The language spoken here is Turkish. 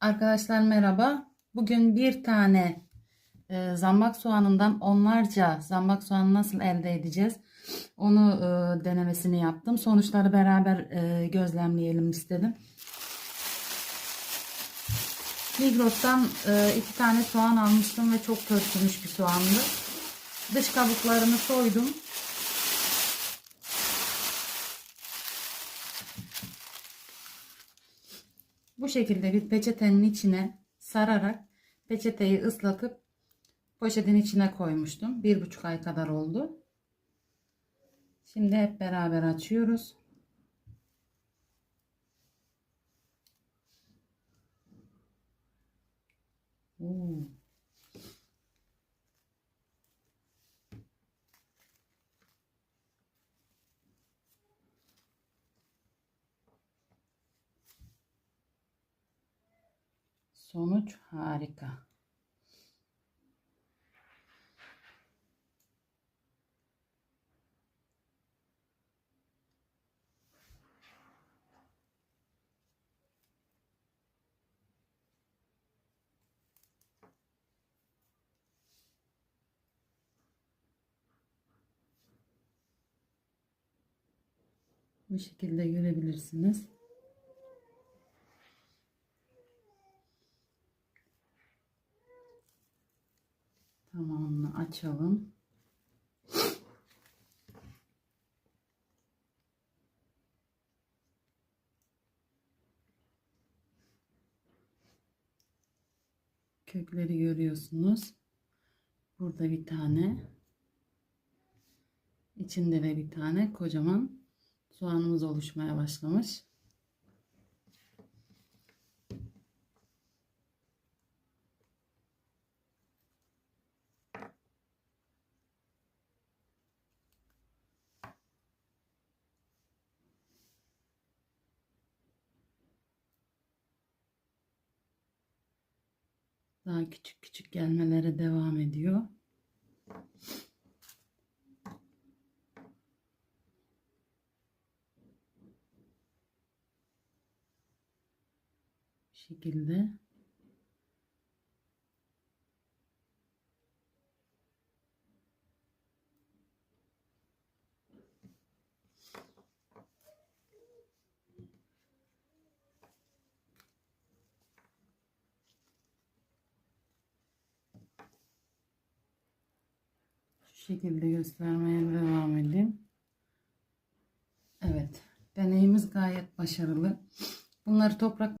Arkadaşlar merhaba. Bugün bir tane e, zambak soğanından onlarca zambak soğanı nasıl elde edeceğiz? Onu e, denemesini yaptım. Sonuçları beraber e, gözlemleyelim istedim. Migros'tan e, iki tane soğan almıştım ve çok pörtülmüş bir soğandı. Dış kabuklarını soydum. Bu şekilde bir peçetenin içine sararak peçeteyi ıslatıp poşetin içine koymuştum. Bir buçuk ay kadar oldu. Şimdi hep beraber açıyoruz. Oo. Sonuç harika. Bu şekilde görebilirsiniz. Tamamını açalım. Kökleri görüyorsunuz. Burada bir tane. İçinde de bir tane kocaman soğanımız oluşmaya başlamış. Daha küçük küçük gelmelere devam ediyor. Şekilde. Şekilde göstermeye devam edeyim. Evet. Deneyimiz gayet başarılı. Bunları toprak